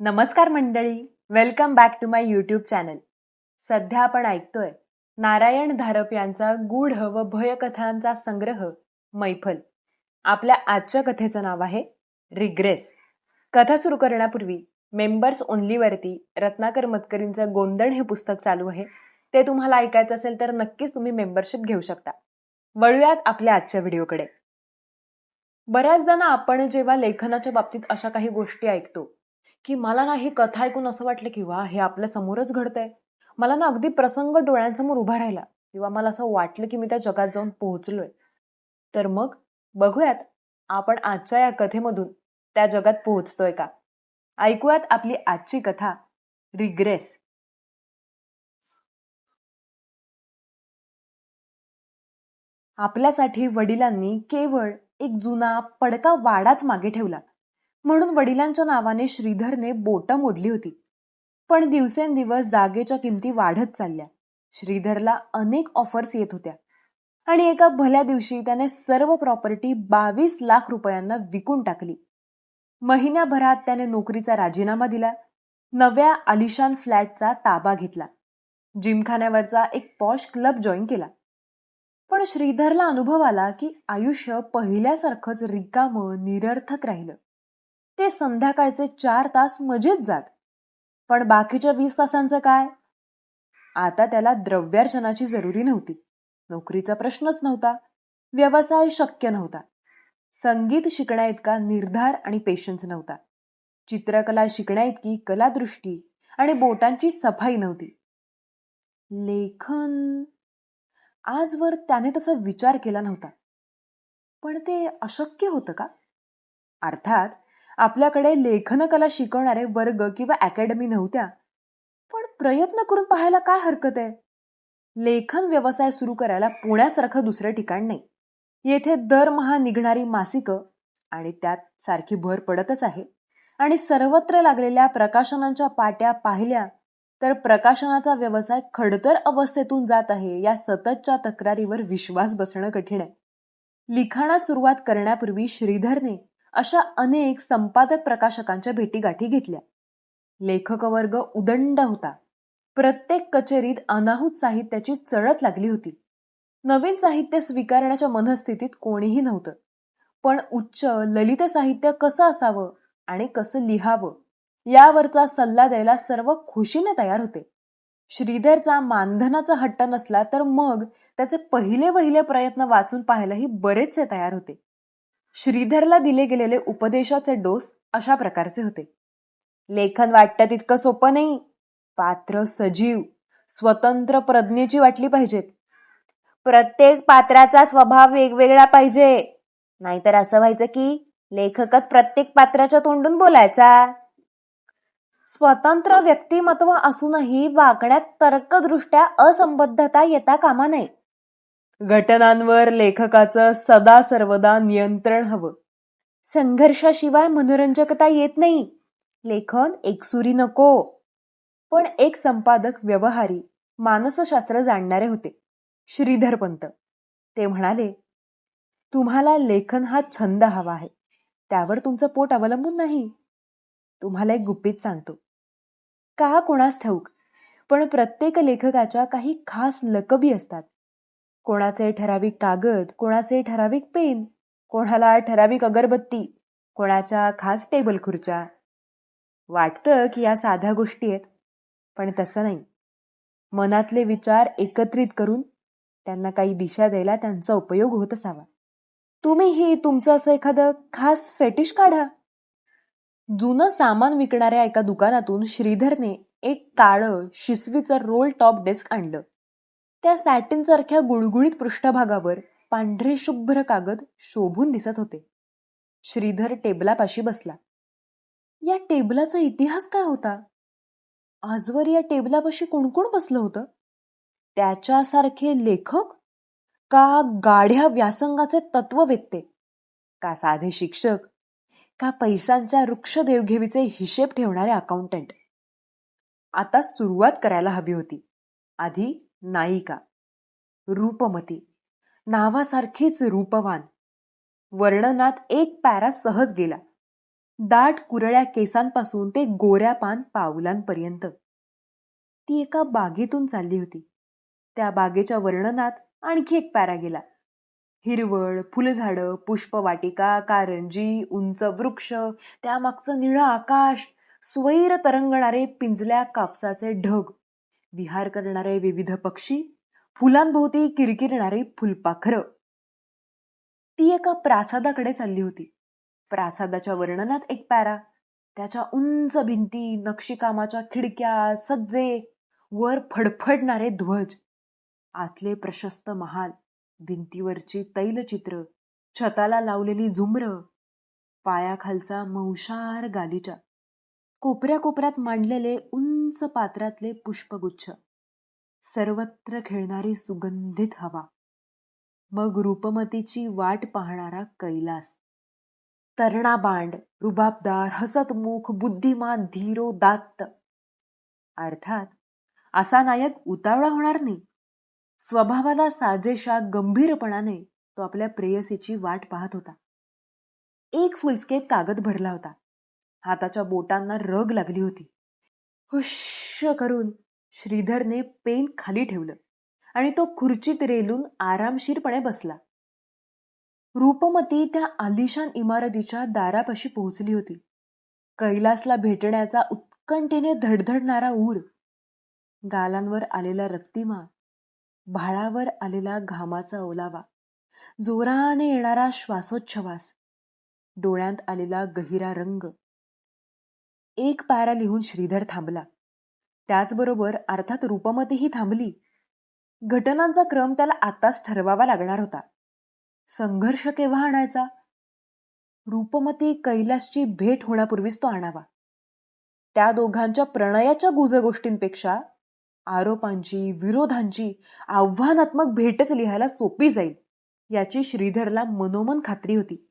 नमस्कार मंडळी. Welcome back to my YouTube channel सध्या आपण ऐकतोय नारायण धारप यांचा गूढ व भयकथांचा संग्रह मैफल. आपल्या आजच्या कथेचं नाव आहे रिग्रेस कथा सुरू करण्यापूर्वी मेंबर्स ओनलीवरती रत्नाकर मतकरींचं गोंदण हे पुस्तक चालू आहे. ते तुम्हाला ऐकायचं असेल तर नक्कीच तुम्ही मेंबरशिप घेऊ शकता. वळूयात आपल्या आजच्या व्हिडिओकडे. बऱ्याचदा ना आपण जेव्हा लेखनाच्या बाबतीत अशा काही गोष्टी ऐकतो की मला ना ही कथा ऐकून असं वाटलं की वा हे आपल्या समोरच घडतंय. मला ना अगदी प्रसंग डोळ्यांसमोर उभा राहिला. किंवा मला असं वाटलं की मी त्या जगात जाऊन पोहोचलोय. तर मग बघूयात आपण आजच्या या कथेमधून त्या जगात पोहोचतोय का? ऐकूयात आपली आजची कथा रिग्रेस. आपल्यासाठी वडिलांनी केवळ एक जुना पडका वाडाच मागे ठेवला. म्हणून वडिलांच्या नावाने श्रीधरने बोटं मोडली होती. पण दिवसेंदिवस जागेच्या किमती वाढत चालल्या. श्रीधरला अनेक ऑफर्स येत होत्या. आणि एका भल्या दिवशी त्याने सर्व प्रॉपर्टी बावीस लाख रुपयांना विकून टाकली. महिन्याभरात त्याने नोकरीचा राजीनामा दिला. नव्या आलिशान फ्लॅटचा ताबा घेतला. जिमखान्यावरचा एक पॉश क्लब जॉईन केला. पण श्रीधरला अनुभव आला की आयुष्य पहिल्यासारखंच रिकामं निरर्थक राहिलं. ते संध्याकाळचे चार तास मजेत जात. पण बाकीच्या वीस तासांचं काय? आता त्याला द्रव्यार्चनाची जरुरी नव्हती. नोकरीचा प्रश्नच नव्हता. व्यवसाय शक्य नव्हता. संगीत शिकण्या इतका निर्धार आणि पेशन्स नव्हता. चित्रकला शिकण्या इतकी कलादृष्टी आणि बोटांची सफाई नव्हती. लेखन? आजवर त्याने तसा विचार केला नव्हता. पण ते अशक्य होतं का? अर्थात आपल्याकडे लेखनकला शिकवणारे वर्ग किंवा अकॅडमी नव्हत्या. पण प्रयत्न करून पाहायला काय हरकत आहे? लेखन व्यवसाय सुरू करायला पुण्यासारखं दुसरं ठिकाण नाही. येथे दरमहा निघणारी मासिकं आणि त्यात सारखी भर पडतच आहे. आणि सर्वत्र लागलेल्या प्रकाशनांच्या पाट्या पाहिल्या तर प्रकाशनाचा व्यवसाय खडतर अवस्थेतून जात आहे या सततच्या तक्रारीवर विश्वास बसणं कठीण आहे. लिखाणास सुरुवात करण्यापूर्वी श्रीधरने अशा अनेक संपादक प्रकाशकांच्या भेटीगाठी घेतल्या. लेखकवर्ग उदंड होता. प्रत्येक कचेरीत अनाहूत साहित्याची चढत लागली होती. नवीन साहित्य स्वीकारण्याच्या मनस्थितीत कोणीही नव्हतं. पण उच्च ललित साहित्य कसं असावं आणि कसं लिहावं यावरचा सल्ला द्यायला सर्व खुशीने तयार होते. श्रीधरचा मानधनाचा हट्ट नसला तर मग त्याचे पहिले वहिले प्रयत्न वाचून पाहायलाही बरेचसे तयार होते. श्रीधरला दिले गेलेले उपदेशाचे डोस अशा प्रकारचे होते. लेखन वाटतं तितकं सोपं नाही. पात्र सजीव स्वतंत्र प्रज्ञेची वाटली पाहिजेत. प्रत्येक पात्राचा स्वभाव वेगवेगळा पाहिजे. नाहीतर असं व्हायचं की लेखकच प्रत्येक पात्राच्या तोंडून बोलायचा. स्वतंत्र व्यक्तिमत्व असूनही वागण्यात तर्कदृष्ट्या असंबद्धता येता कामा नये. घटनांवर लेखकाचं सदा सर्वदा नियंत्रण हवं. संघर्षाशिवाय मनोरंजकता येत नाही. लेखन एकसुरी नको. पण एक संपादक व्यवहारी मानसशास्त्र जाणणारे होते. श्रीधर पंत. ते म्हणाले तुम्हाला लेखन हा छंद हवा आहे. त्यावर तुमचं पोट अवलंबून नाही. तुम्हाला एक गुपित सांगतो. का कोणास ठाऊक पण प्रत्येक लेखकाच्या काही खास लकबी असतात. कोणाचे ठराविक कागद कोणाचे ठराविक पेन कोणाला ठराविक अगरबत्ती कोणाच्या खास टेबल खुर्च्या. वाटतं की या साध्या गोष्टी आहेत पण तसं नाही. मनातले विचार एकत्रित करून त्यांना काही दिशा द्यायला त्यांचा उपयोग होत असावा. तुम्हीही तुमचं असं एखादं खास फेटिश काढा. जुनं सामान विकणाऱ्या एका दुकानातून श्रीधरने एक काळं शिसवीचं रोल टॉप डेस्क आणलं. त्या सॅटिनसारख्या गुळगुळीत पृष्ठभागावर पांढरे शुभ्र कागद शोभून दिसत होते. श्रीधर टेबलापाशी बसला. या टेबलाचा इतिहास काय होता? आजवर या टेबलापाशी कोण कोण बसलं होतं? त्याच्यासारखे लेखक? का गाढ्या व्यासंगाचे तत्ववेत्ते? का साधे शिक्षक? का पैशांच्या वृक्ष देवघेवीचे हिशेब ठेवणारे अकाउंटंट आता सुरुवात करायला हवी होती. आधी नायिका रूपमती नावासारखीच रूपवान. वर्णनात एक पॅरा सहज गेला. दाट कुरळ्या केसांपासून ते गोऱ्या पान पावलांपर्यंत. ती एका बागेतून चालली होती. त्या बागेच्या वर्णनात आणखी एक पॅरा गेला. हिरवळ फुलझाडं पुष्पवाटिका कारंजी उंच वृक्ष त्यामागचं निळं आकाश स्वैर तरंगणारे पिंजल्या कापसाचे ढग. विहार करणारे विविध पक्षी फुलांभोवती किरकिरणारी फुलपाखरं. ती एका प्रासादाकडे चालली होती. प्रासादाच्या वर्णनात एक पॅरा त्याच्या उंच भिंती नक्षीकामाच्या खिडक्या सज्जे वर फडफडणारे ध्वज आतले प्रशस्त महाल भिंतीवरची तैलचित्र छताला लावलेली झुमरं पायाखालचा मौशार गालीचा. कोपऱ्या कोपऱ्यात मांडलेले उंच पात्रातले पुष्पगुच्छ. सर्वत्र खेळणारी सुगंधित हवा. मग रूपमतीची वाट पाहणारा कैलास. तरणा बांड रुबाबदार हसतमुख बुद्धिमान धीरो दात्त. अर्थात असा नायक उतावळा होणार नाही. स्वभावाला साजेशा गंभीरपणाने तो आपल्या प्रेयसीची वाट पाहत होता. एक फुलस्केप कागद भरला होता. हाताच्या बोटांना रग लागली होती. हुश करून श्रीधरने पेन खाली ठेवलं आणि तो खुर्चीत रेलून आरामशीरपणे बसला. रूपमती त्या आलिशान इमारतीच्या दारापाशी पोहोचली होती. कैलासला भेटण्याचा उत्कंठेने धडधडणारा ऊर. गालांवर आलेला रक्तिमा भाळावर आलेला घामाचा ओलावा जोराने येणारा श्वासोच्छवास डोळ्यांत आलेला गहिरा रंग. एक पायरा लिहून श्रीधर थांबला. त्याचबरोबर अर्थात रूपमतीही थांबली. घटनांचा क्रम त्याला आताच ठरवावा लागणार होता. संघर्ष केव्हा आणायचा? रूपमती कैलासची भेट होण्यापूर्वीच तो आणावा. त्या दोघांच्या प्रणयाच्या गुजगोष्टींपेक्षा आरोपांची विरोधांची आव्हानात्मक भेटच लिहायला सोपी जाईल याची श्रीधरला मनोमन खात्री होती.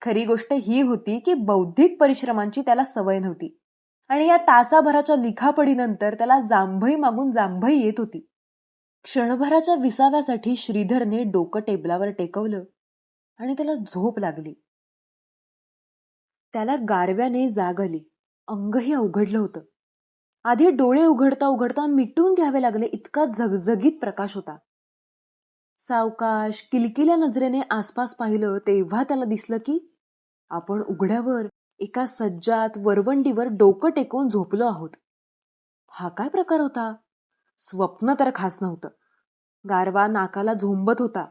खरी गोष्ट ही होती की बौद्धिक परिश्रमांची त्याला सवय नव्हती. आणि या तासाभराच्या लिखापडीनंतर त्याला जांभई मागून जांभई येत होती. क्षणभराच्या विसाव्यासाठी श्रीधरने डोकं टेबलावर टेकवलं आणि त्याला झोप लागली. त्याला गारव्याने जाग आली. अंगही अवघडलं होतं. आधी डोळे उघडता उघडता मिटून घ्यावे लागले इतका झगझगीत प्रकाश होता. सावकाश किलकिल्या नजरेने आसपास पाहिलं तेव्हा त्याला दिसलं की आपण उघड्यावर एका सज्जात वरवंडीवर डोकं टेकवून झोपलो आहोत. हा काय प्रकार होता? स्वप्न तर खास नव्हतं. गारवा नाकाला झोंबत होता.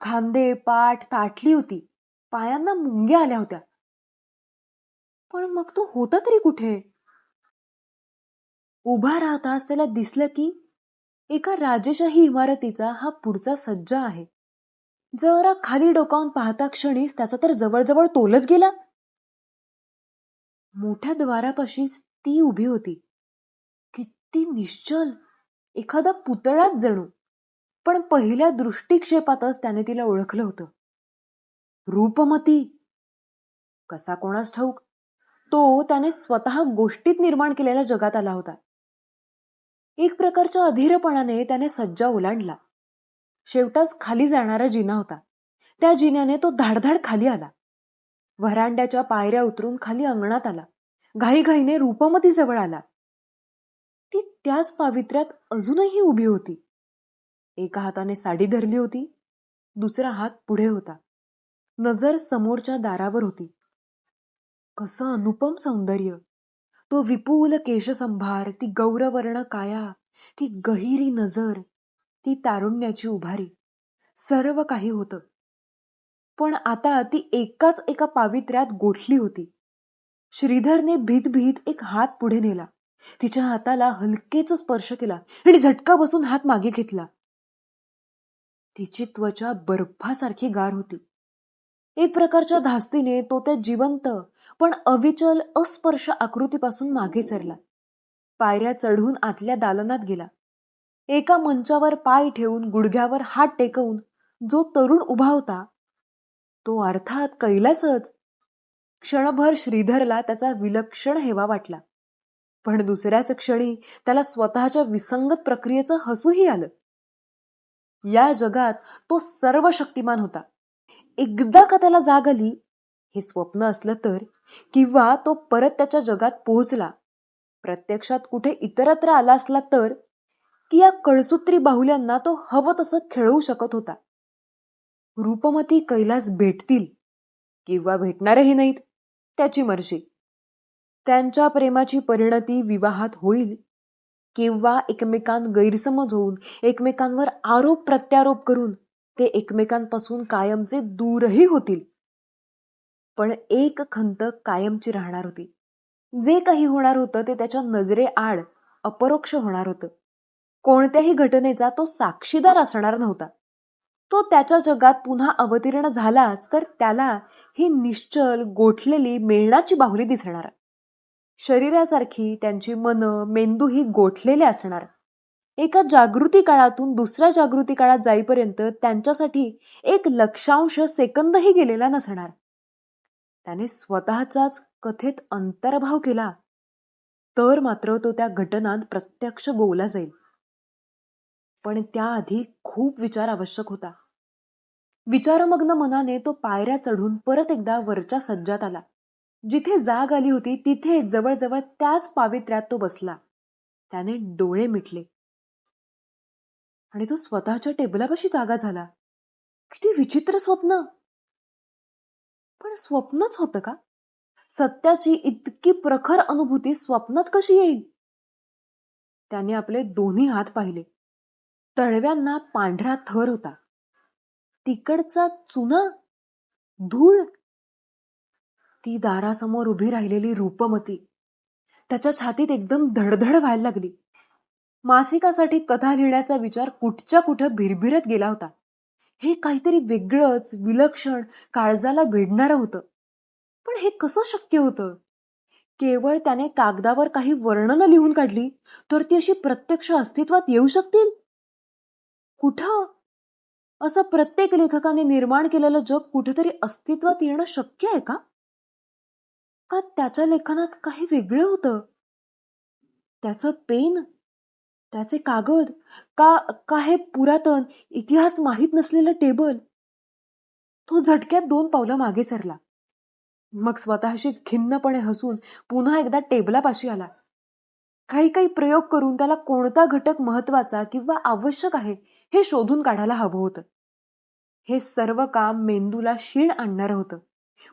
खांदे पाठ ताटली होती. पायांना मुंग्या आल्या होत्या. पण मग तो होता तरी कुठे? उभा राहताच त्याला दिसलं की एका राजेशाही इमारतीचा हा पुढचा सज्जा आहे. जरा खाली डोकावून पाहता क्षणीच त्याचा तर जवळजवळ तोलच गेला. मोठ्या द्वारापाशीच ती उभी होती. किती निश्चल! एखादा पुतळाच जणू. पण पहिल्या दृष्टिक्षेपातच त्याने तिला ओळखलं होतं. रूपमती! कसा कोणास ठाऊक? तो त्याने स्वतः गोष्टीत निर्माण केलेल्या जगात आला होता. एक प्रकारच्या अधीरपणाने त्याने सज्जा ओलांडला. शेवटाच खाली जाणारा जिना होता. त्या जिन्याने तो धाडधाड खाली आला. व्हरांड्याच्या पायऱ्या उतरून खाली अंगणात आला. घाईघाईने रूपमती जवळ आला. ती त्याच पावित्र्यात अजूनही उभी होती. एका हाताने साडी धरली होती. दुसरा हात पुढे होता. नजर समोरच्या दारावर होती. कसं अनुपम सौंदर्य! तो विपुल केशसंभार ती गौरवर्ण काया ती गहिरी नजर ती तारुण्याची उभारी. सर्व काही होतं. पण आता ती एकाच एका पावित्र्यात गोठली होती. श्रीधरने भीत भीत एक हात पुढे नेला. तिच्या हाताला हलकेच स्पर्श केला आणि झटका बसून हात मागे घेतला. तिची त्वचा बर्फासारखी गार होती. एक प्रकारच्या धास्तीने तो त्या जिवंत पण अविचल अस्पर्श आकृतीपासून मागे सरला. पायऱ्या चढून आतल्या दालनात गेला. एका मंचावर पाय ठेवून गुडघ्यावर हात टेकवून जो तरुण उभा होता तो अर्थात कैलासच. क्षणभर श्रीधरला त्याचा विलक्षण हेवा वाटला. पण दुसऱ्याच क्षणी त्याला स्वतःच्या विसंगत प्रक्रियेचं हसूही आलं. या जगात तो सर्व शक्तिमान होता. एकदा का त्याला जाग आली हे स्वप्न असलं तर किंवा तो परत त्याच्या जगात पोहोचला. प्रत्यक्षात कुठे इतरत्र आला असला तर की या कळसूत्री बाहुल्यांना तो हवं तसं खेळवू शकत होता. रूपमती कैलास भेटतील किंवा भेटणारही नाहीत त्याची मर्जी. त्यांच्या प्रेमाची परिणती विवाहात होईल किंवा एकमेकां गैरसमज होऊन एकमेकांवर आरोप प्रत्यारोप करून ते एकमेकांपासून कायमचे दूरही होतील. पण एक खंत कायमची राहणार होती. जे काही होणार होतं ते त्याच्या नजरेआड अपरोक्ष होणार होतं. कोणत्याही घटनेचा तो साक्षीदार असणार नव्हता. तो त्याच्या जगात पुन्हा अवतीर्ण झालाच तर त्याला ही निश्चल गोठलेली मेळणाची बाहुली दिसणार. शरीरासारखी त्यांची मन मेंदू ही गोठलेले असणार. एका जागृती काळातून दुसऱ्या जागृती काळात जाईपर्यंत त्यांच्यासाठी एक लक्षांश सेकंदही गेलेला नसणार. त्याने स्वतःचाच कथेत अंतर्भाव केला. तर मात्र तो त्या घटनात प्रत्यक्ष गोवला जाईल. पण त्याआधी खूप विचार आवश्यक होता. विचारमग्न मनाने तो पायऱ्या चढून परत एकदा वरच्या सज्जात आला. जिथे जाग आली होती तिथे जवळजवळ त्याच पावित्र्यात तो बसला. त्याने डोळे मिटले. आणि तो स्वतःच्या टेबलापाशी जागा झाला. किती विचित्र स्वप्न! पण स्वप्नच होतं का? सत्याची इतकी प्रखर अनुभूती स्वप्नात कशी येईल? त्याने आपले दोन्ही हात पाहिले. तळव्यांना पांढरा थर होता. तिकडचा चुना? धूळ? ती दारासमोर उभी राहिलेली रूपमती. त्याच्या छातीत एकदम धडधड व्हायला लागली. मासिकासाठी कथा लिहिण्याचा विचार कुठच्या कुठं भिरभिरत गेला होता. हे काहीतरी वेगळंच विलक्षण काळजाला भिडणारं होतं. पण हे कसं शक्य होतं? केवळ त्याने कागदावर काही वर्णनं लिहून काढली तर ती अशी प्रत्यक्ष अस्तित्वात येऊ शकतील? कुठं? असं प्रत्येक लेखकाने निर्माण केलेलं जग कुठेतरी अस्तित्वात येणं शक्य आहे का? का त्याच्या लेखनात काही वेगळं होतं? त्याचं पेन त्याचे कागद का का हे पुरातन इतिहास माहीत नसलेलं टेबल? तो झटक्यात दोन पावलं मागे सरला. मग स्वतःशी खिन्नपणे हसून पुन्हा एकदा टेबलापाशी आला. काही काही प्रयोग करून त्याला कोणता घटक महत्त्वाचा किंवा आवश्यक आहे हे शोधून काढायला हवं होतं. हे सर्व काम मेंदूला शीण आणणार होतं.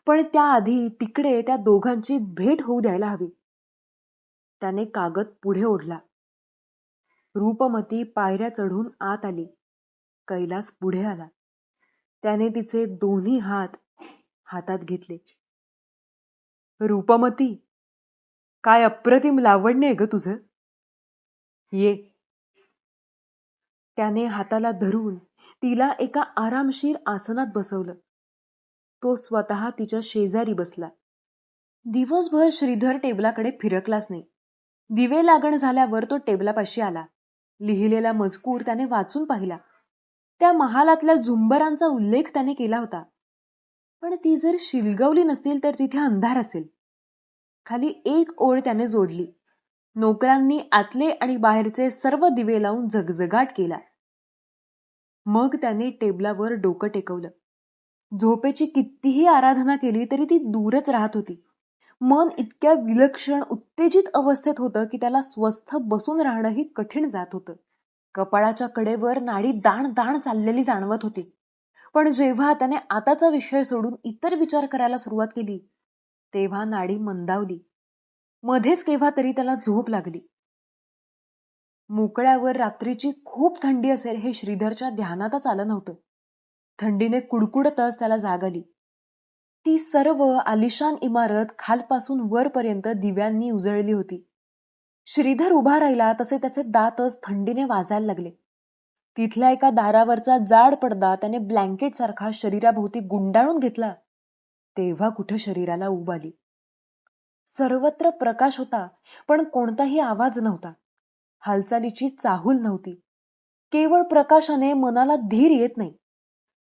पण त्याआधी तिकडे त्या दोघांची भेट होऊ द्यायला हवी. त्याने कागद पुढे ओढला. रूपमती पायऱ्या चढून आत आली. कैलास पुढे आला. त्याने तिचे दोन्ही हात हातात घेतले. रूपमती काय अप्रतिम लावण्य आहे ग तुझं? ये. त्याने हाताला धरून तिला एका आरामशीर आसनात बसवलं. तो स्वतः तिच्या शेजारी बसला. दिवसभर श्रीधर टेबलाकडे फिरकलाच नाही. दिवे लागण झाल्यावर तो टेबलापाशी आला. लिहिलेला मजकूर त्याने वाचून पाहिला. त्या महालातल्या झुंबरांचा उल्लेख त्याने केला होता. पण ती जर शिलगवली नसतील तर तिथे अंधार असेल. खाली एक ओळ त्याने जोडली. नोकरांनी आतले आणि बाहेरचे सर्व दिवे लावून झगझगाट केला. मग त्याने टेबलावर डोकं टेकवलं. झोपेची कितीही आराधना केली तरी ती दूरच राहत होती. मन इतक्या विलक्षण उत्तेजित अवस्थेत होतं की त्याला स्वस्थ बसून राहणंही कठीण जात होतं. कपाळाच्या कडेवर नाडी दाण दाण चाललेली जाणवत होती. पण जेव्हा त्याने आताचा विषय सोडून इतर विचार करायला सुरुवात केली तेव्हा नाडी मंदावली. मध्येच केव्हा तरी त्याला झोप लागली. मोकळ्यावर रात्रीची खूप थंडी असेल हे श्रीधरच्या ध्यानातच आलं नव्हतं. थंडीने कुडकुडतच त्याला जाग आली. ती सर्व आलिशान इमारत खालपासून वरपर्यंत दिव्यांनी उजळली होती. श्रीधर उभा राहिला तसे त्याचे दातच थंडीने वाजायला लागले. तिथल्या एका दारावरचा जाड पडदा त्याने ब्लँकेट सारखा शरीराभोवती गुंडाळून घेतला. तेव्हा कुठं शरीराला उब आली? सर्वत्र प्रकाश होता पण कोणताही आवाज नव्हता. हालचालीची चाहूल नव्हती. केवळ प्रकाशाने मनाला धीर येत नाही.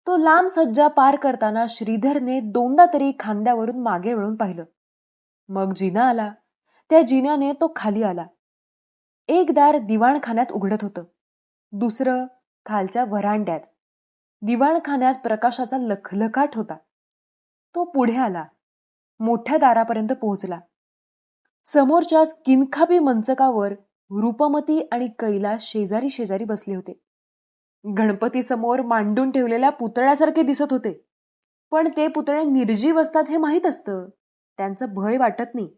तो लांब सज्जा पार करताना श्रीधरने दोनदा तरी खांद्यावरून मागे वळून पाहिलं. मग जिना आला. त्या जिन्याने तो खाली आला. एक दार दिवाणखान्यात उघडत होतं. दुसरं खालच्या व्हरांड्यात. दिवाणखान्यात प्रकाशाचा लखलखाट होता. तो पुढे आला. मोठ्या दारापर्यंत पोहोचला. समोरच्याच किनखाबी मंचकावर रूपमती आणि कैलास शेजारी शेजारी बसले होते. गणपतीसमोर मांडून ठेवलेल्या पुतळ्यासारखे दिसत होते. पण ते पुतळे निर्जीव असतात हे माहीत असतं. त्यांचं भय वाटत नाही.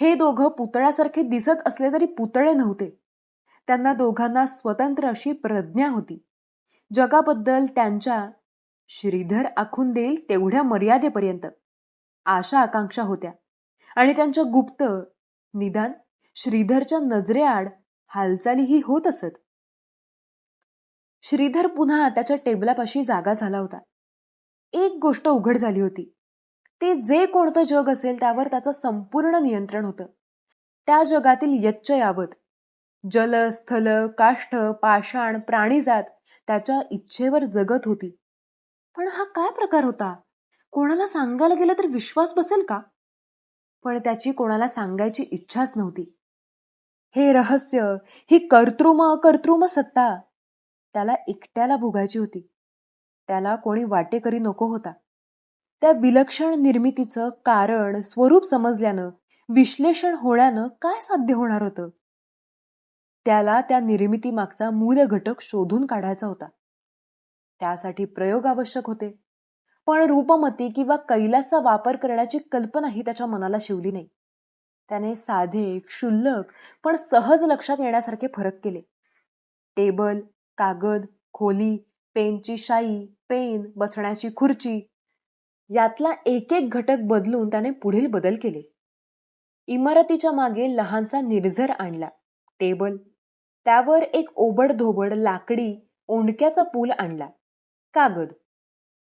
हे दोघं पुतळ्यासारखे दिसत असले तरी पुतळे नव्हते. त्यांना दोघांना स्वतंत्र अशी प्रज्ञा होती. जगाबद्दल त्यांच्या श्रीधर आखून देईल तेवढ्या मर्यादेपर्यंत आशा आकांक्षा होत्या. आणि त्यांच्या गुप्त निदान श्रीधरच्या नजरेआड हालचालीही होत असत. श्रीधर पुन्हा त्याच्या टेबलापाशी जागा झाला होता. एक गोष्ट उघड झाली होती. ते जे कोणतं जग असेल त्यावर त्याचं संपूर्ण नियंत्रण होतं. त्या जगातील यच्च यावत. जल स्थल काष्ठ पाषाण प्राणीजात त्याच्या इच्छेवर जगत होती. पण हा काय प्रकार होता? कोणाला सांगायला गेलं तर विश्वास बसेल का? पण त्याची कोणाला सांगायची इच्छाच नव्हती. हे रहस्य ही कर्तृम अकर्तृम सत्ता त्याला एकट्याला भोगायची होती. त्याला कोणी वाटेकरी नको होता. त्या विलक्षण निर्मितीचं कारण स्वरूप समजल्यानं विश्लेषण होण्यानं काय साध्य होणार होतं? त्याला त्या निर्मिती मागचा मूल घटक शोधून काढायचा होता. त्यासाठी प्रयोग आवश्यक होते. पण रूपमती किंवा कैलासचा वापर करण्याची कल्पनाही त्याच्या मनाला शिवली नाही. त्याने साधे क्षुल्लक पण सहज लक्षात येण्यासारखे फरक केले. टेबल कागद खोली पेनची शाई पेन बसण्याची खुर्ची यातला एक एक घटक बदलून त्याने पुढील बदल केले. इमारतीच्या मागे लहानसा निर्झर आणला. टेबल. त्यावर एक ओबड धोबड लाकडी ओंडक्याचा पूल आणला. कागद.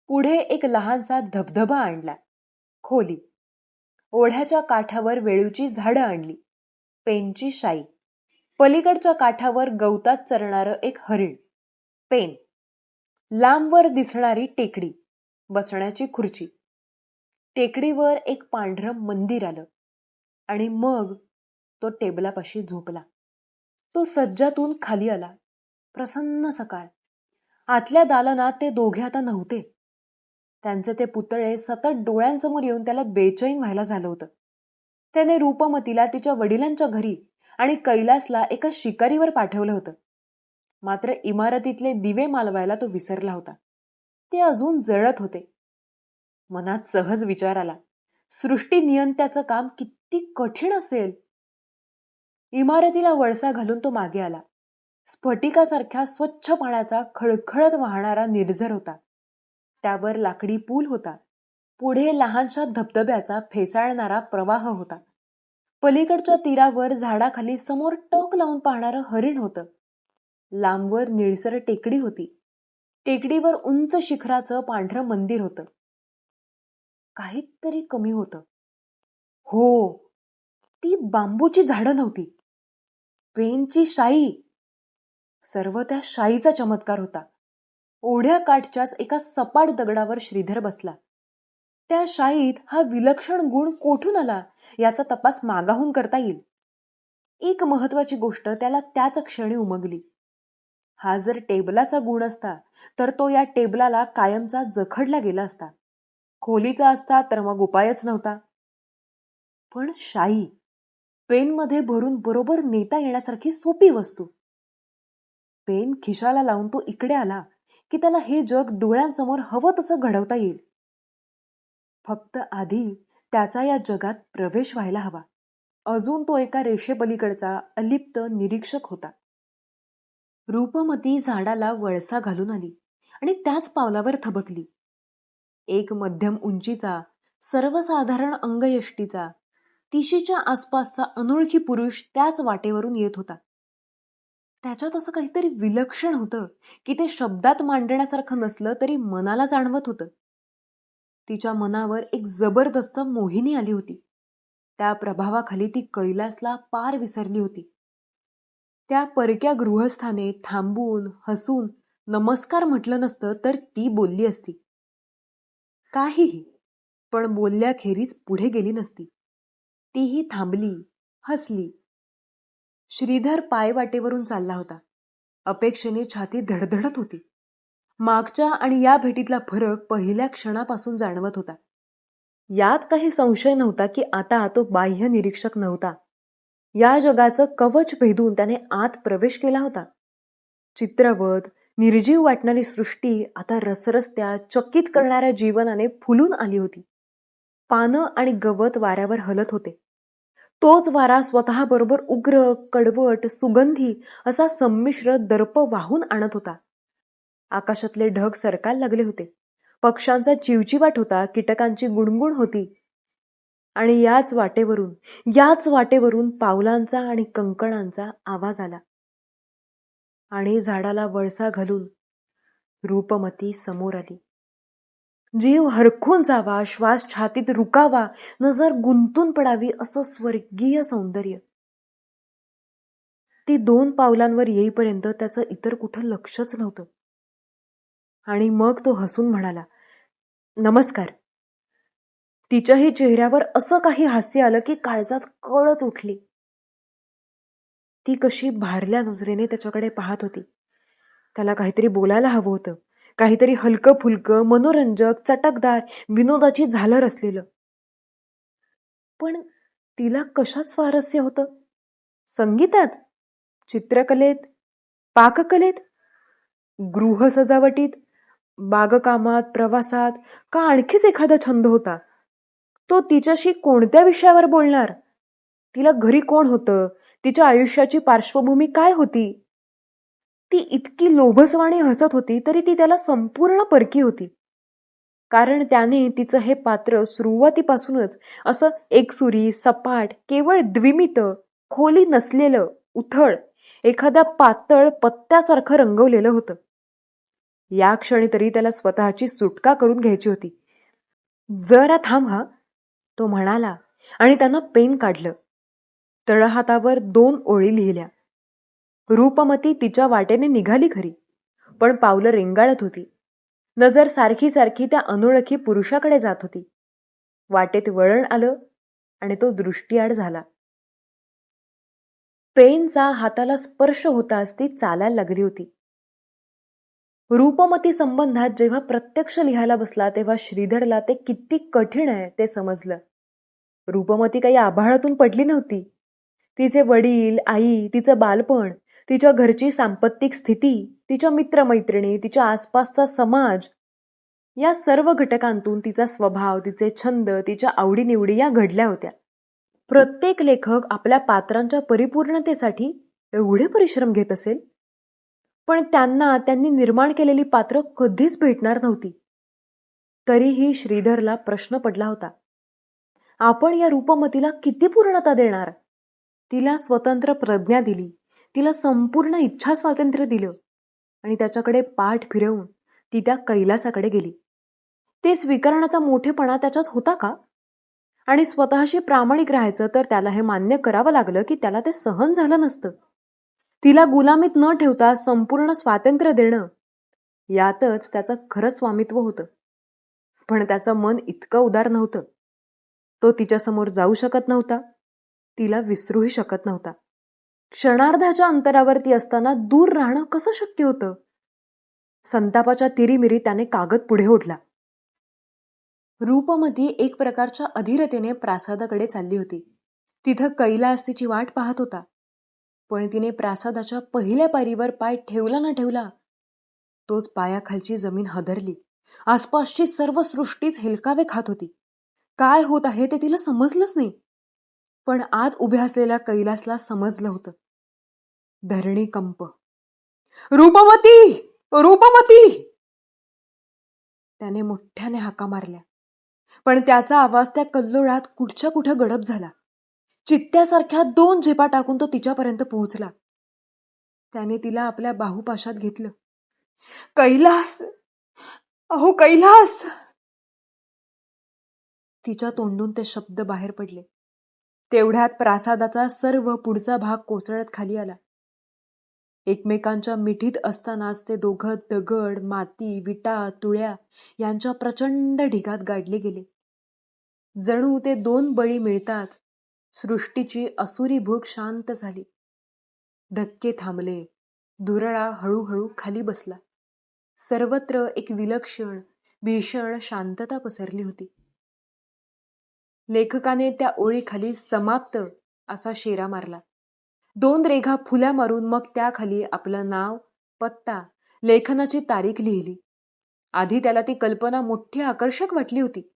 पुढे एक लहानसा धबधबा आणला. खोली. ओढ्याच्या काठावर वेळूची झाडं आणली. पेनची शाई. पलीकडच्या काठावर गवतात चरणारं एक हरिण. पेन. लांबवर दिसणारी टेकडी बसण्याची खुर्ची. टेकडीवर एक पांढरं मंदिर आलं आणि मग तो टेबलापाशी झोपला. तो सज्जातून खाली आला प्रसन्न सकाळ. आतल्या दालनात ते दोघे आता नव्हते. त्यांचे ते पुतळे सतत डोळ्यांसमोर येऊन त्याला बेचैन व्हायला झालं होतं. त्याने रूपमतीला तिच्या वडिलांच्या घरी आणि कैलासला एका शिकारीवर पाठवलं होतं. मात्र इमारतीतले दिवे मालवायला तो विसरला होता. ते अजून जळत होते. मनात सहज विचार आला. सृष्टी नियंत्याचं काम किती कठीण असेल. इमारतीला वळसा घालून तो मागे आला. स्फटिकासारख्या स्वच्छ पाण्याचा खळखळत वाहणारा निर्झर होता. त्यावर लाकडी पूल होता. पुढे लहानशा धबधब्याचा फेसाळणारा प्रवाह होता. पलीकडच्या तीरावर झाडाखाली समोर टोक लावून पाहणारं हरिण होतं. लांबवर निळसर टेकडी होती. टेकडीवर उंच शिखराचं पांढरं मंदिर होतं. काहीतरी कमी होतं. हो ती बांबूची झाडं नव्हती. पेनची शाई. सर्व त्या शाईचा चमत्कार होता. ओढ्या काठच्याच एका सपाट दगडावर श्रीधर बसला. त्या शाईत हा विलक्षण गुण कोठून आला याचा तपास मागाहून करता येईल. एक महत्वाची गोष्ट त्याला त्याच क्षणी उमगली. हा जर टेबलाचा गुण असता तर तो या टेबलाला कायमचा जखडला गेला असता. खोलीचा असता तर मग उपायच नव्हता. पण शाई पेनमध्ये भरून बरोबर नेता येण्यासारखी सोपी वस्तू. पेन खिशाला लावून तो इकडे आला की त्याला हे जग डोळ्यांसमोर हवं तसं घडवता येईल. फक्त आधी त्याचा या जगात प्रवेश व्हायला हवा. अजून तो एका रेषेपलीकडचा अलिप्त निरीक्षक होता. रूपमती झाडाला वळसा घालून आली आणि त्याच पावलावर थबकली. एक मध्यम उंचीचा सर्वसाधारण अंगयष्टीचा तिशीच्या आसपासचा अनोळखी पुरुष त्याच वाटेवरून येत होता. त्याच्यात असं काहीतरी विलक्षण होतं की ते शब्दात मांडण्यासारखं नसलं तरी मनाला जाणवत होतं. तिच्या मनावर एक जबरदस्त मोहिनी आली होती. त्या प्रभावाखाली ती कैलासला पार विसरली होती. त्या परक्या गृहस्थाने थांबून हसून नमस्कार म्हटलं नसतं तर ती बोलली असती. काहीही पण बोलल्याखेरीज पुढे गेली नसती. तीही थांबली हसली. श्रीधर पायवाटेवरून चालला होता. अपेक्षेने छाती धडधडत होती. मागच्या आणि या भेटीतला फरक पहिल्या क्षणापासून जाणवत होता. यात काही संशय नव्हता की आता तो बाह्य निरीक्षक नव्हता. या जगाचं कवच भेदून त्याने आत प्रवेश केला होता. चित्रवत निर्जीव वाटणारी सृष्टी आता रसरस्त्या चकित करणाऱ्या जीवनाने फुलून आली होती. पानं आणि गवत वाऱ्यावर हलत होते. तोच वारा स्वतःबरोबर उग्र कडवट सुगंधी असा संमिश्र दर्प वाहून आणत होता. आकाशातले ढग सरकायला लागले होते. पक्ष्यांचा चिवचिवाट होता कीटकांची गुणगुण होती. आणि याच वाटेवरून याच वाटेवरून पावलांचा आणि कंकणांचा आवाज आला. आणि झाडाला वळसा घालून रूपमती समोर आली. जीव हरखून जावा श्वास छातीत रुकावा नजर गुंतून पडावी असं स्वर्गीय सौंदर्य. ती दोन पावलांवर येईपर्यंत त्याचं इतर कुठं लक्षच नव्हतं. आणि मग तो हसून म्हणाला नमस्कार. तिच्याही चेहऱ्यावर असं काही हास्य आलं की काळजात कळच उठली. ती कशी भारल्या नजरेने त्याच्याकडे पाहत होती. त्याला काहीतरी बोलायला हवं होतं. काहीतरी हलकं फुलकं मनोरंजक चटकदार विनोदाची झालर असलेलं. पण तिला कशात स्वारस्य होतं? संगीतात? चित्रकलेत? पाककलेत? गृह सजावटीत बागकामात? प्रवासात? का आणखीच एखादा छंद होता? तो तिच्याशी कोणत्या विषयावर बोलणार? तिला घरी कोण होतं? तिच्या आयुष्याची पार्श्वभूमी काय होती? ती इतकी लोभसवाणी हसत होती तरी ती त्याला संपूर्ण परकी होती. कारण त्याने तिचं हे पात्र सुरुवातीपासूनच असं एकसुरी सपाट केवळ द्विमित खोली नसलेलं उथळ एखाद्या पातळ पत्त्यासारखं रंगवलेलं होतं. या क्षणी तरी त्याला स्वतःची सुटका करून घ्यायची होती. जरा थांब हा. तो म्हणाला आणि त्यानं पेन काढलं. तळहातावर दोन ओळी लिहिल्या. रूपमती तिच्या वाटेने निघाली खरी पण पावलं रेंगाळत होती. नजर सारखी सारखी त्या अनोळखी पुरुषाकडे जात होती. वाटेत वळण आलं आणि तो दृष्टीआड झाला. पेनचा हाताला स्पर्श होताच ती चालायला लागली होती. रूपमती संबंधात जेव्हा प्रत्यक्ष लिहायला बसला तेव्हा श्रीधरला ते किती कठीण आहे ते समजलं. रूपमती काही आभाळातून पडली नव्हती. तिचे वडील आई तिचं बालपण तिच्या घरची सांपत्तिक स्थिती तिच्या मित्रमैत्रिणी तिच्या आसपासचा समाज या सर्व घटकांतून तिचा स्वभाव तिचे छंद तिच्या आवडीनिवडी या घडल्या होत्या. प्रत्येक लेखक आपल्या पात्रांच्या परिपूर्णतेसाठी एवढे परिश्रम घेत असेल? पण त्यांना त्यांनी निर्माण केलेली पात्र कधीच भेटणार नव्हती. तरीही श्रीधरला प्रश्न पडला होता. आपण या रूपमतीला किती पूर्णता देणार? तिला स्वतंत्र प्रज्ञा दिली. तिला संपूर्ण इच्छा स्वातंत्र्य दिलं. आणि त्याच्याकडे पाठ फिरवून ती त्या कैलासाकडे गेली. ते स्वीकारण्याचा मोठेपणा त्याच्यात होता का? आणि स्वतःशी प्रामाणिक राहायचं तर त्याला हे मान्य करावं लागलं की त्याला ते सहन झालं नसतं. तिला गुलामीत न ठेवता संपूर्ण स्वातंत्र्य देणं यातच त्याचं खरं स्वामित्व होतं. पण त्याचं मन इतकं उदार नव्हतं. तो तिच्यासमोर जाऊ शकत नव्हता. तिला विसरूही शकत नव्हता. क्षणार्धाच्या अंतरावरती असताना दूर राहणं कसं शक्य होतं? संतापाच्या तिरीमिरी त्याने कागद पुढे ओढला. रूपमती एक प्रकारच्या अधीरतेने प्रासादाकडे चालली होती. तिथं कैलास तिची वाट पाहत होता. पण तिने प्रासादाच्या पहिल्या पायरीवर पाय ठेवला ना ठेवला तोच पायाखालची जमीन हदरली. आसपासची सर्व सृष्टीच हेलकावे खात होती. काय होत आहे ते तिला समजलंच नाही. पण आत उभ्या असलेल्या कैलासला समजलं होतं. धरणी कंप. रूपमती! रूपमती! त्याने मोठ्याने हाका मारल्या. पण त्याचा आवाज त्या कल्लोळात कुठच्या कुठं गडप झाला. चित्त्यासारख्या दोन झेपा टाकून तो तिच्यापर्यंत पोहोचला. त्याने तिला आपल्या बाहुपाशात घेतलं. कैलास! अहो कैलास! तिच्या तोंडून ते शब्द बाहेर पडले. तेवढ्यात प्रासादाचा सर्व पुढचा भाग कोसळत खाली आला. एकमेकांच्या मिठीत असतानाच ते दोघं दगड माती विटा तुळ्या यांच्या प्रचंड ढिगात गाडले गेले. जणू ते दोन बळी मिळताच सृष्टीची असुरी भूक शांत झाली. धक्के थांबले. दुरळा हळूहळू खाली बसला. सर्वत्र एक विलक्षण भीषण शांतता पसरली होती. लेखकाने त्या ओळीखाली समाप्त असा शेरा मारला. दोन रेघा फुल्या मारून मग त्याखाली आपलं नाव पत्ता लेखनाची तारीख लिहिली. आधी त्याला ती कल्पना मोठी आकर्षक वाटली होती.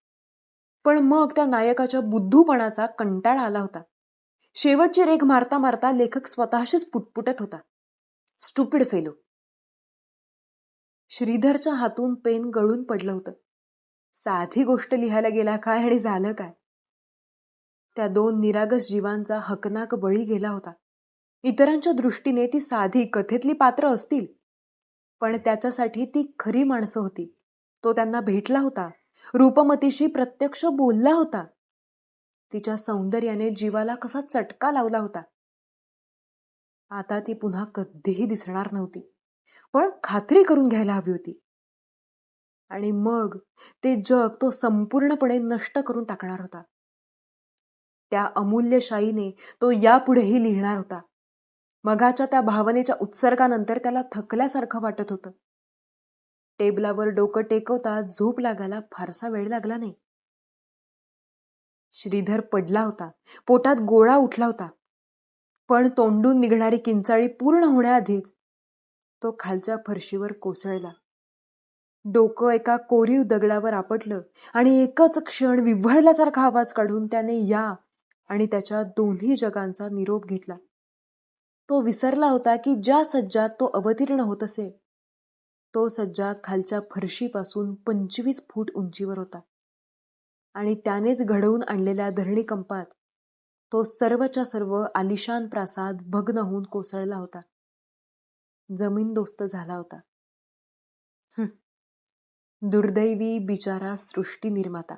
पण मग त्या नायकाच्या बुद्धूपणाचा कंटाळा आला होता. शेवटची रेघ मारता मारता लेखक स्वतःशीच पुटपुटत होता. स्टुपिड फेलो श्रीधरच्या हातून पेन गळून पडलं होतं. साधी गोष्ट लिहायला गेला काय आणि झालं काय? त्या दोन निरागस जीवांचा हकनाक बळी गेला होता. इतरांच्या दृष्टीने ती साधी कथेतली पात्र असतील. पण त्याच्यासाठी ती खरी माणसं होती. तो त्यांना भेटला होता. रूपमतीशी प्रत्यक्ष बोलला होता. तिच्या सौंदर्याने जीवाला कसा चटका लावला होता. आता ती पुन्हा कधीही दिसणार नव्हती पण खात्री करून घ्यायला हवी होती. आणि मग ते जग तो संपूर्णपणे नष्ट करून टाकणार होता. त्या अमूल्य शाईने तो यापुढेही लिहिणार होता. मगाच्या त्या भावनेच्या उत्सर्गानंतर त्याला थकल्यासारखं वाटत होतं. टेबलावर डोकं टेकवता झोप लागायला फारसा वेळ लागला नाही. श्रीधर पडला होता. पोटात गोळा उठला होता. पण तोंडून निघणारी किंचाळी पूर्ण होण्याआधीच तो खालच्या फरशीवर कोसळला. डोकं एका कोरीव दगडावर आपटलं आणि एकच क्षण विव्हळल्यासारखा आवाज काढून त्याने या आणि त्याच्या दोन्ही जगांचा निरोप घेतला. तो विसरला होता की ज्या सज्जात तो अवतीर्ण होत असे. तो सज्जा खालच्या फरशीपासून पंचवीस फूट उंचीवर होता. आणि त्यानेच घडवून आणलेल्या धरणीकंपात तो सर्वच्या सर्व आलिशान प्रासाद भग्न होऊन कोसळला होता. जमीन दोस्त झाला होता. दुर्दैवी बिचारा सृष्टी निर्माता.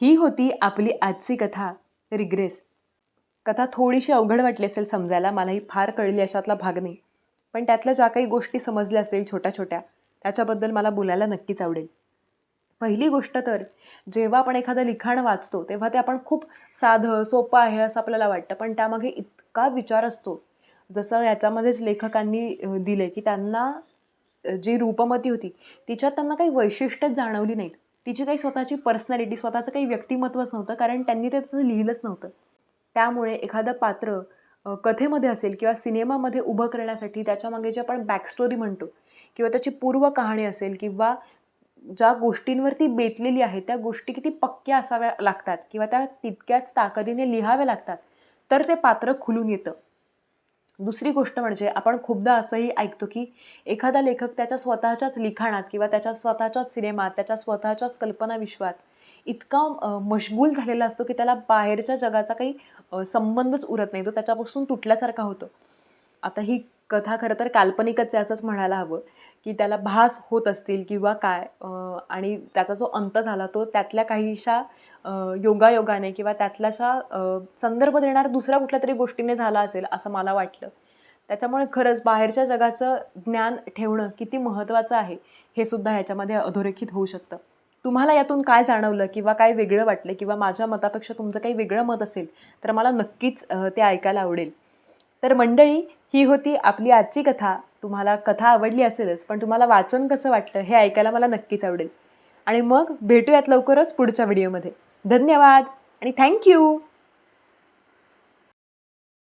ही होती आपली आजची कथा रिग्रेस. कथा थोडीशी अवघड वाटली असेल समजायला मलाही फार कळली अशातला भाग नाही. पण त्यातल्या ज्या काही गोष्टी समजल्या असेल छोट्या छोट्या त्याच्याबद्दल मला बोलायला नक्कीच आवडेल. पहिली गोष्ट तर जेव्हा आपण एखादं लिखाण वाचतो तेव्हा ते आपण खूप साधं सोपं आहे असं आपल्याला वाटतं. पण त्यामागे इतका विचार असतो जसं याच्यामध्येच लेखकांनी दिले की त्यांना जी रूपमती होती तिच्यात त्यांना काही वैशिष्ट्यच जाणवली नाहीत. तिची काही स्वतःची पर्सनॅलिटी स्वतःचं काही व्यक्तिमत्वच नव्हतं कारण त्यांनी ते तसं लिहिलंच नव्हतं. त्यामुळे एखादं पात्र कथेमध्ये असेल किंवा सिनेमामध्ये उभं करण्यासाठी त्याच्यामागे जे आपण बॅकस्टोरी म्हणतो किंवा त्याची पूर्व कहाणी असेल किंवा ज्या गोष्टींवरती बेतलेली आहे त्या गोष्टी किती पक्क्या असाव्या लागतात किंवा त्या तितक्याच ताकदीने लिहाव्या लागतात तर ते पात्र खुलून येतं. दुसरी गोष्ट म्हणजे आपण खूपदा असंही ऐकतो की एखादा लेखक त्याच्या स्वतःच्याच लिखाणात किंवा त्याच्या स्वतःच्याच सिनेमात त्याच्या स्वतःच्याच कल्पनाविश्वात इतका मशगूल झालेला असतो की त्याला बाहेरच्या जगाचा काही संबंधच उरत नाही. तो त्याच्यापासून तुटल्यासारखा होतो. आता ही कथा खरं तर काल्पनिकच आहे असंच म्हणायला हवं की त्याला भास होत असतील किंवा काय आणि त्याचा जो अंत झाला तो त्यातल्या काहीशा योगायोगाने किंवा त्यातल्याशा संदर्भ देणाऱ्या दुसऱ्या कुठल्या तरी गोष्टीने झाला असेल असं मला वाटलं. त्याच्यामुळे खरंच बाहेरच्या जगाचं ज्ञान ठेवणं किती महत्त्वाचं आहे हे सुद्धा ह्याच्यामध्ये अधोरेखित होऊ शकतं. तुम्हाला यातून काय जाणवलं किंवा काय वेगळं वाटलं किंवा माझ्या मतापेक्षा तुमचं काही वेगळं मत असेल तर मला नक्कीच ते ऐकायला आवडेल. तर मंडळी ही होती आपली आजची कथा. तुम्हाला कथा आवडली असेलच पण तुम्हाला वाचन कसं वाटलं हे ऐकायला मला नक्कीच आवडेल. आणि मग भेटूयात लवकरच पुढच्या व्हिडिओमध्ये. धन्यवाद आणि थँक्यू!